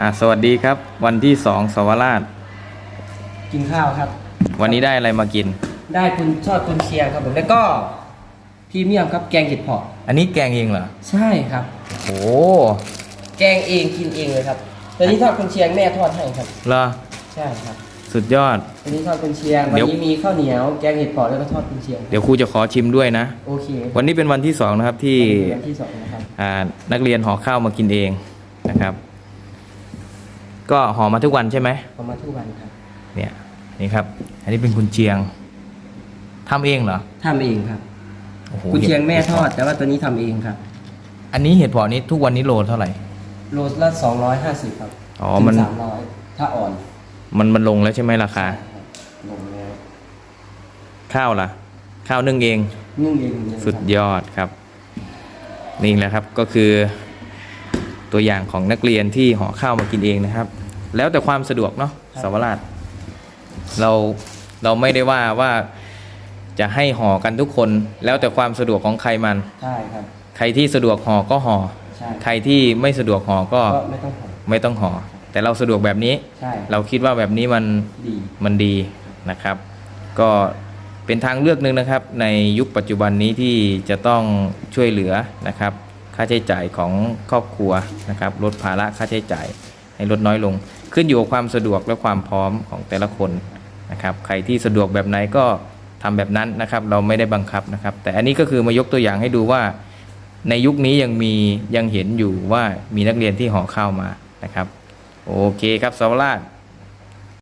อ่าสวัสดีครับ วันที่สองสวราช กินข้าวครับ วันนี้ได้อะไรมากิน ได้คุณชอดคุณเชียงครับผมแล้วก็พรีเมียมครับแกงเห็ดเผาะอันนี้แกงเองเหรอใช่ครับ โอ้แกงเองกินเองเลยครับตัวนี้ทอดคุณเชียงแม่ทอดให้ครับ เหรอใช่ครับสุดยอดตัวนี้ทอดคุณเชียง วันเดี๋ยว นี้มีข้าวเหนียวแกงเห็ดเผาะแล้วก็ทอดคุณเชียง เดี๋ยวครูจะขอชิมด้วยนะ โอเควันนี้เป็นวันที่สองนะครับที่ วันที่สองนะครับ อ่านักเรียนห่อข้าวมากินเองนะครับ ก็ห่อมาทุกวันใช่ไหมประมาณทุกวันครับเนี่ยนี่ครับ อันนี้เป็นคุณเชียงทำเองเหรอทำเองครับ โอ้โหคุณเชียงแม่ห็ทอด แต่ว่าตัวนี้ทำเองครับ อันนี้เห็ดเผาะนี้ทุกวันนี้โลเท่าไหร่ โลละสองร้อยห้าสิบครับอ๋อมัน สามร้อยถ้าอ่อนมันมันลงแล้วใช่ไหมราคา ครับลงแล้วข้าวล่ะ ข้าวนึ่งเอง นึ่งเองเหมือนกันครับ สุดยอดครับ นี่แหละครับก็คือ ตัวอย่างของนักเรียนที่ห่อข้าวมากินเองนะครับ แล้วแต่ความสะดวกเนาะสาวราชเราเราไม่ได้ว่าว่าจะให้ห่อกันทุกคน แล้วแต่ความสะดวกของใครมันใช่ครับ ใครที่สะดวกห่อก็ห่อใช่ใครที่ไม่สะดวกห่อก็ก็ไม่ต้องห่อ ไม่ต้องห่อแต่เราสะดวกแบบนี้ ใช่เราคิดว่าแบบนี้มัน ดี มันดีนะครับ ก็เป็นทางเลือกหนึ่งนะครับ ในยุคปัจจุบันนี้ที่จะต้องช่วยเหลือนะครับ ค่าใช้จ่ายของครอบครัวนะครับลดภาระค่าใช้จ่ายให้ลดน้อยลง ขึ้นอยู่กับความสะดวกและความพร้อมของแต่ละคนนะครับใครที่สะดวกแบบไหนก็ทำแบบนั้นนะครับเราไม่ได้บังคับนะครับ แต่อันนี้ก็คือมายกตัวอย่างให้ดูว่า ในยุคนี้ยังมียังเห็นอยู่ว่ามีนักเรียนที่ห่อข้าวมานะครับ โอเคครับสาวราช